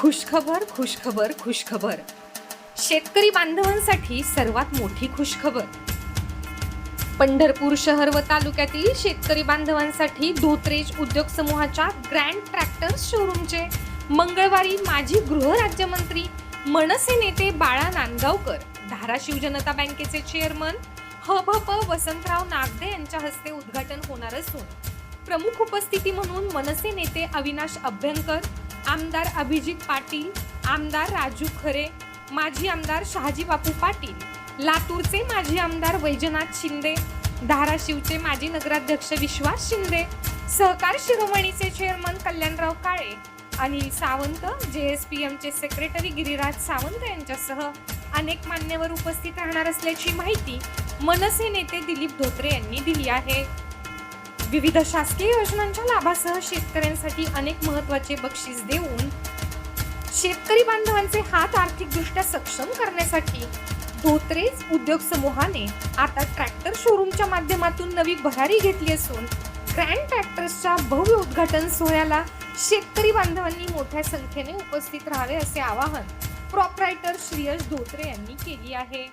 खुशखबर खुशखबर खुशखबर. शेतकरी बांधवांसाठी सर्वात मोठी खुशखबर. पंढरपूर शहर व तालुक्यातील शेतकरी बांधवांसाठी धोत्रेज उद्योग समूहाच्या ग्रँड ट्रॅक्टर शोरूमचे मंगळवारी माजी गृहराज्यमंत्री मनसे नेते बाळा नांदगावकर धाराशिव जनता बँकेचे चेअरमन हभप वसंतराव नागदे यांच्या हस्ते उद्घाटन होणार असून प्रमुख उपस्थिती म्हणून मनसे नेते अविनाश अभ्यंकर आमदार अभिजित पाटील आमदार राजू खरे माजी आमदार शहाजी बापू पाटील लातूरचे माजी आमदार वैजनाथ शिंदे धाराशिवचे माजी नगराध्यक्ष विश्वास शिंदे सहकार शिरोमणीचे chairman Kalyanrao Kale Anil Sawant J S P एमचे secretary Giriraj Sawant यांच्यासह अनेक मान्यवर उपस्थित राहणार असल्याची माहिती मनसे नेते दिलीप धोत्रे यांनी दिली आहे. विविध शासकीय योजनांच्या लाभासह शेतकऱ्यांसाठी अनेक महत्त्वाचे बक्षीस देऊन शेतकरी बांधवांचे हात आर्थिकदृष्ट्या सक्षम करण्यासाठी धोत्रेज उद्योग समूहाने आता ट्रॅक्टर शोरूमच्या माध्यमातून नवी भरारी घेतली असून ग्रँड ट्रॅक्टर्सच्या भव्य उद्घाटन सोहळ्याला शेतकरी बांधवांनी मोठ्या संख्येने उपस्थित राहावे असे आवाहन प्रॉपरायटर श्रीयश धोत्रे यांनी केली आहे.